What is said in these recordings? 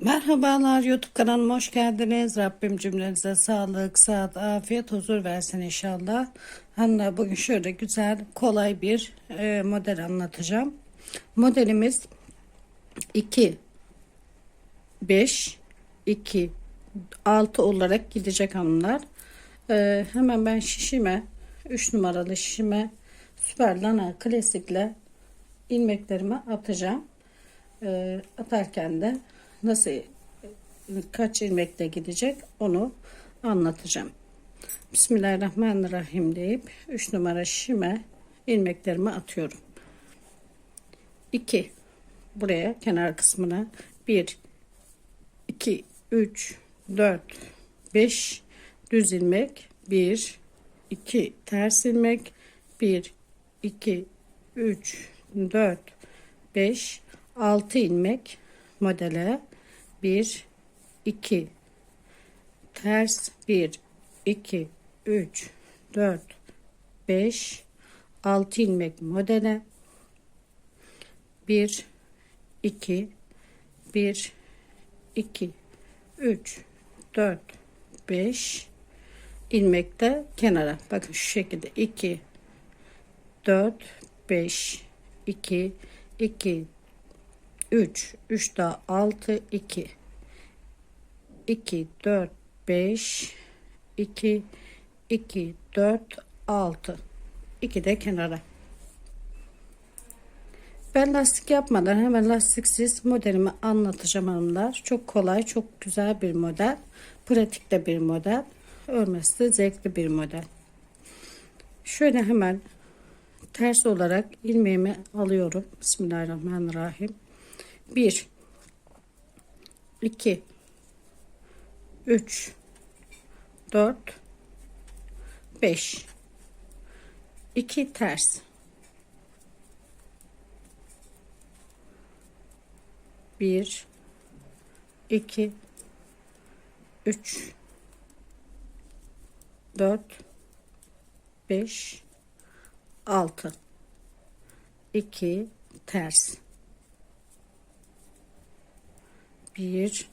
Merhabalar YouTube kanalıma hoş geldiniz. Rabbim cümlenize sağlık, sıhhat, afiyet, huzur versin inşallah. Hanna bugün şöyle güzel, kolay bir e, model anlatacağım. Modelimiz 2 5 2 6 olarak gidecek hanımlar. E, hemen ben şişime 3 numaralı şişime süper lana klasikle ilmeklerimi atacağım. E, atarken de nasıl kaç ilmekle gidecek onu anlatacağım. Bismillahirrahmanirrahim deyip 3 numara şişime ilmeklerimi atıyorum. 2 buraya kenar kısmına 1 2 3 4 5 düz ilmek 1 2 ters ilmek 1 2 3 4 5 6 ilmek modele 1 2 ters 1 2 3 4 5 6 ilmek modele 1 2 1 2 3 4 5 ilmekte kenara. Bakın şu şekilde. 2 4 5 2 2 3 3 daha 6 2 2 4 5 2 2 4 6 2 de kenara ben lastik yapmadan hemen lastiksiz modelimi anlatacağım hanımlar. Çok kolay, çok güzel bir model. Pratikte bir model. Örmesi de zevkli bir model. Şöyle hemen ters olarak ilmeğimi alıyorum. Bismillahirrahmanirrahim. 1 2 3 4 5 2 ters. Bir. İki. Üç. Dört. Beş. Altı. İki. Ters bir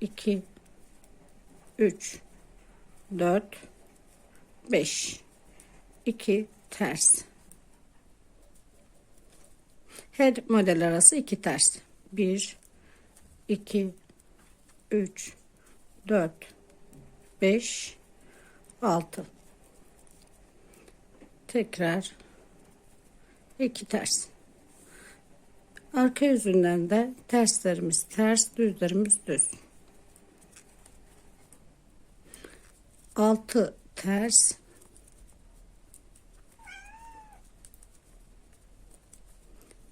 iki üç dört beş iki ters her model arası iki ters. 1 2 3 4 5 6 tekrar iki ters. Arka yüzünden de terslerimiz ters, düzlerimiz düz. 6 ters.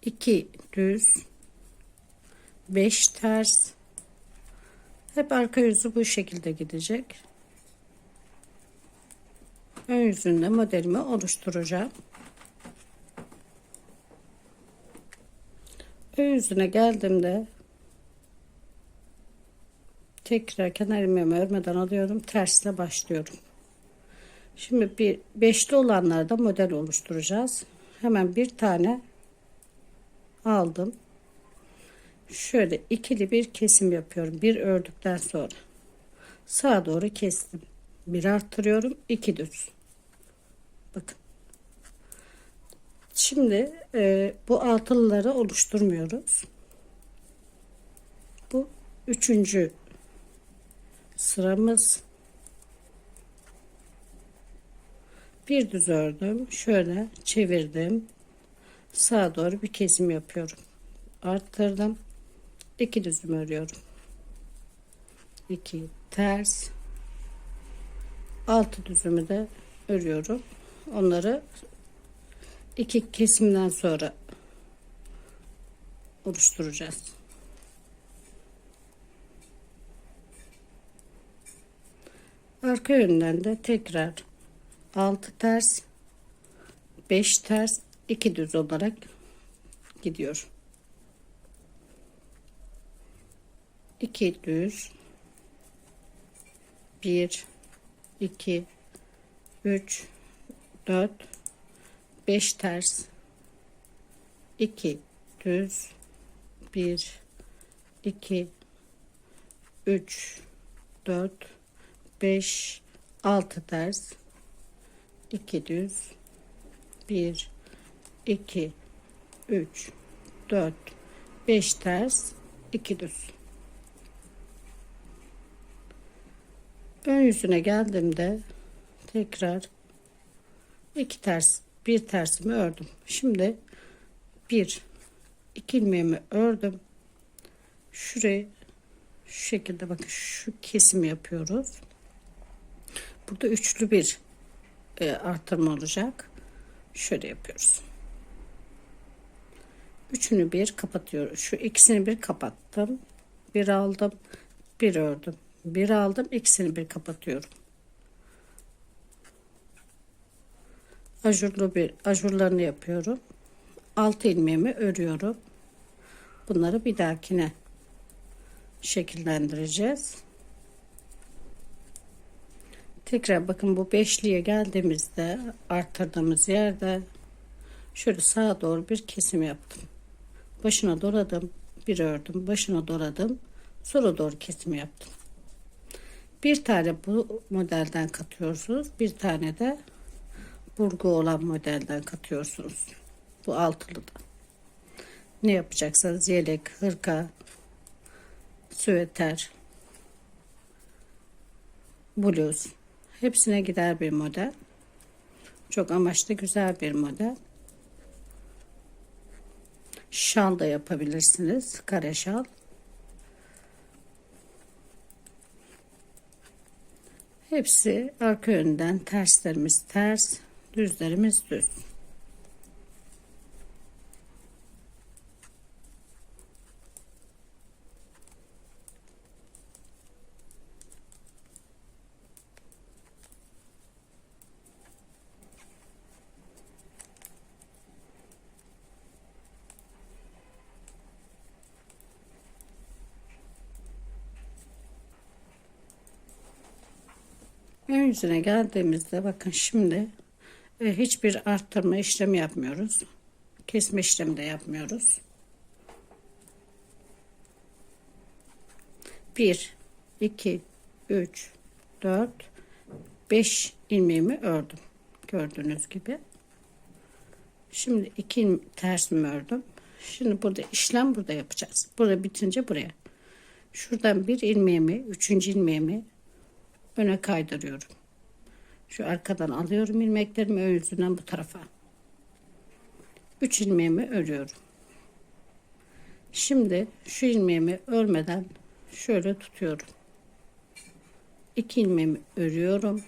2 düz. 5 ters. Hep arka yüzü bu şekilde gidecek. Ön yüzünde modelimi oluşturacağım yüzüne geldiğimde tekrar kenar ilmeğimi örmeden alıyorum tersle başlıyorum şimdi bir beşli olanlarda model oluşturacağız hemen bir tane aldım. Şöyle ikili bir kesim yapıyorum. Bir ördükten sonra sağa doğru kestim. Bir arttırıyorum. iki düz. Bakın. Şimdi e, bu altılıları oluşturmuyoruz. Bu üçüncü sıramız. Bir düz ördüm. Şöyle çevirdim sağa doğru bir kesim yapıyorum. Arttırdım. iki düzüm örüyorum. 2 ters altı düzümü de örüyorum. Onları iki kesimden sonra oluşturacağız. Arka yönden de tekrar 6 ters 5 ters iki düz olarak gidiyor. İki düz bir iki üç dört beş ters. İki düz. Bir 2 3 4 5 6 ters. 2 düz. 1 2 3 4 5 ters. 2 düz. Ön yüzüne geldiğimde tekrar iki ters bir tersimi ördüm. Şimdi bir iki ilmeğimi ördüm. Şurayı şu şekilde bakın şu kesim yapıyoruz. Burada üçlü bir e, artırma olacak. Şöyle yapıyoruz. Üçünü bir kapatıyoruz şu ikisini bir kapattım. Bir aldım bir ördüm. Bir aldım ikisini bir kapatıyorum ajurlu bir ajurlarını yapıyorum. 6 ilmeğimi örüyorum. Bunları bir dahakine şekillendireceğiz. Tekrar bakın bu beşliğe geldiğimizde arttırdığımız yerde şöyle sağa doğru bir kesim yaptım. Başına doladım, bir ördüm, başına doladım, sonra doğru kesim yaptım. Bir tane bu modelden katıyorsunuz, bir tane de burgu olan modelden katıyorsunuz. Bu altılı da. Ne yapacaksanız yelek, hırka, süveter, bluz hepsine gider bir model. Çok amaçlı güzel bir model. Şal da yapabilirsiniz. Kare şal. Hepsi arka yönden terslerimiz ters, düzlerimiz düz. Ön yüzüne geldiğimizde bakın şimdi hiçbir arttırma işlemi yapmıyoruz. Kesme işlemi de yapmıyoruz. 1 2 3 4 5 ilmeğimi ördüm. Gördüğünüz gibi. Şimdi iki tersimi ördüm. Şimdi burada işlem burada yapacağız. Burada bitince buraya. Şuradan bir ilmeğimi, üçüncü ilmeğimi öne kaydırıyorum. Şu arkadan alıyorum ilmeklerimi ön yüzünden bu tarafa. 3 ilmeğimi örüyorum. Şimdi şu ilmeğimi örmeden şöyle tutuyorum. 2 ilmeğimi örüyorum.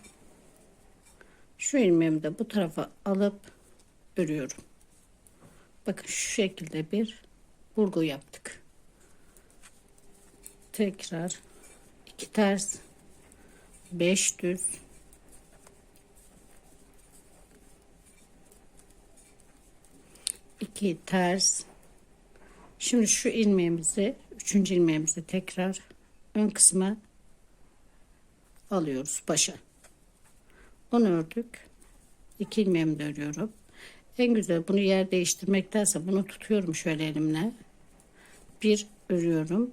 Şu ilmeğimi de bu tarafa alıp örüyorum. Bakın şu şekilde bir burgu yaptık. Tekrar iki ters 5 düz 2 ters şimdi şu ilmeğimizi üçüncü ilmeğimizi tekrar ön kısma alıyoruz başa. Onu ördük. 2 ilmeğimi örüyorum. En güzel bunu yer değiştirmektense bunu tutuyorum şöyle elimle. Bir örüyorum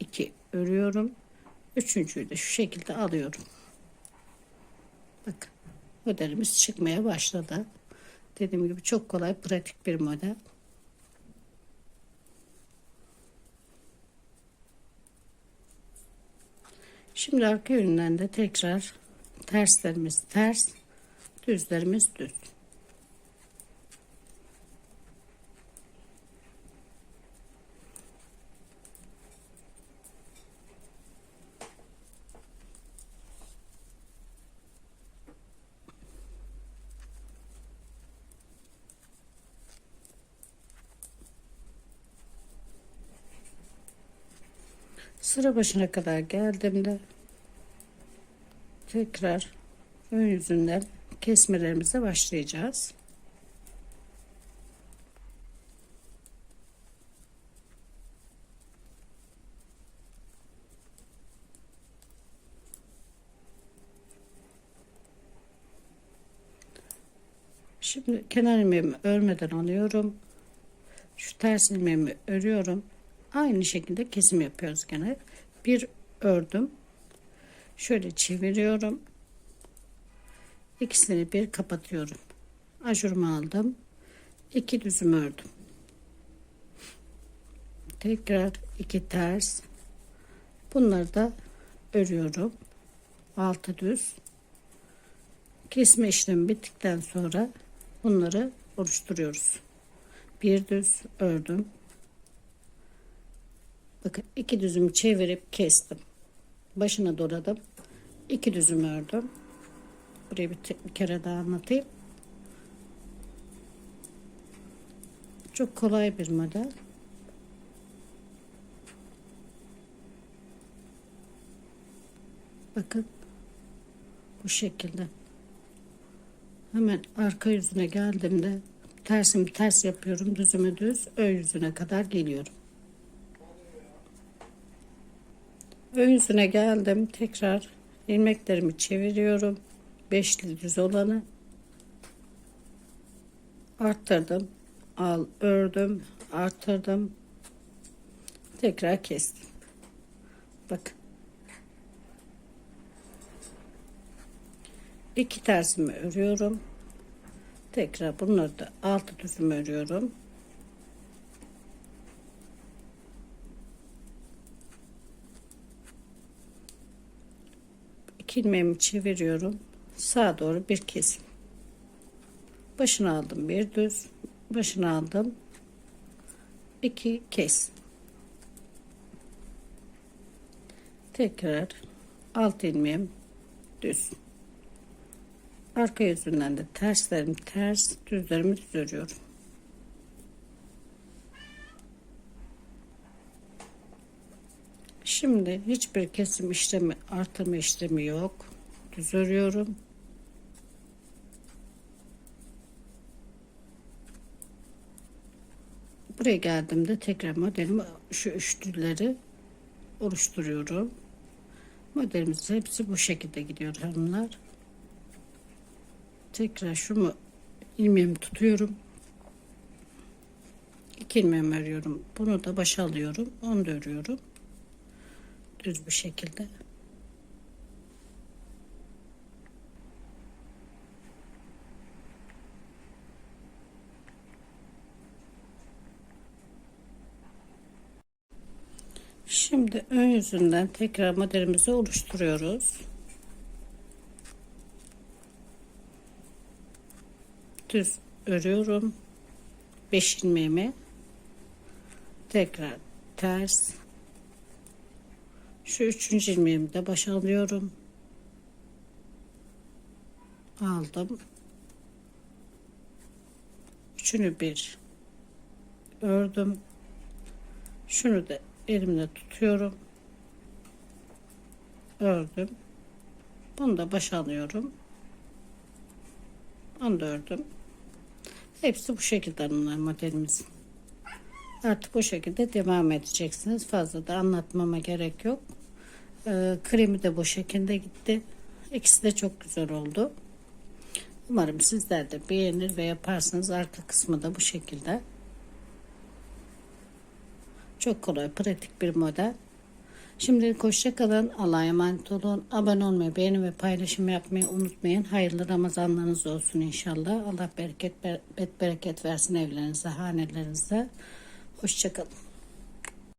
2 örüyorum üçüncüyü de şu şekilde alıyorum. Bakın modelimiz çıkmaya başladı Dediğim gibi çok kolay, pratik bir model. Şimdi arka yönünden de tekrar terslerimiz ters, düzlerimiz düz. Sıra başına kadar geldiğimde tekrar ön yüzünden kesmelerimize başlayacağız. Şimdi kenar ilmeğimi örmeden alıyorum. Şu ters ilmeğimi örüyorum. Aynı şekilde kesim yapıyoruz gene. Bir ördüm. Şöyle çeviriyorum. İkisini bir kapatıyorum. Ajurumu aldım. İki düzüm ördüm. Tekrar iki ters. Bunları da örüyorum. Altı düz. Kesme işlemi bittikten sonra bunları oluşturuyoruz. Bir düz ördüm. Bakın iki düzümü çevirip kestim. Başına doladım. İki düzüm ördüm. Burayı bir, bir kere daha anlatayım. Çok kolay bir model. Bakın bu şekilde. Hemen arka yüzüne geldiğimde tersimi ters yapıyorum. Düzümü düz. Ön yüzüne kadar geliyorum. Ön yüzüne geldim. Tekrar ilmeklerimi çeviriyorum. Beşli düz olanı arttırdım. Al ördüm. Arttırdım. Tekrar kestim. Bakın. iki tersimi örüyorum. Tekrar bunları da altı düzüm örüyorum. İlmeğimi çeviriyorum. Sağa doğru bir kesim. Başını aldım bir düz. Başını aldım. iki kes. Tekrar alt ilmeğim düz. Arka yüzünden de terslerim ters, düzlerimi düz örüyorum. Şimdi hiçbir kesim işlemi, artırma işlemi yok. Düz örüyorum. Buraya geldiğimde tekrar modelimi şu üçlüleri oluşturuyorum. Modelimiz hepsi bu şekilde gidiyor hanımlar tekrar şunu ilmeğimi tutuyorum. İki ilmeğimi örüyorum. Bunu da başa alıyorum. Onu da örüyorum. Düz bir şekilde. Şimdi ön yüzünden tekrar modelimizi oluşturuyoruz. düz örüyorum 5 ilmeğimi tekrar ters şu üçüncü ilmeğimi de başa alıyorum. Aldım. Üçünü bir ördüm. Şunu da elimle tutuyorum. Ördüm. Bunu da başa alıyorum. Onu da ördüm. Hepsi bu şekilde hanımlar modelimizin. Artık bu şekilde devam edeceksiniz. Fazla da anlatmama gerek yok. Ee, kremi de bu şekilde gitti. İkisi de çok güzel oldu. Umarım sizler de beğenir ve yaparsınız. Arka kısmı da bu şekilde. Çok kolay, pratik bir model. Şimdi hoşça kalın. Allah'a emanet olun. Abone olmayı, beğeni ve paylaşım yapmayı unutmayın. Hayırlı Ramazanlarınız olsun inşallah. Allah bereket, bereket versin evlerinize, hanelerinize. Hoşça kalın.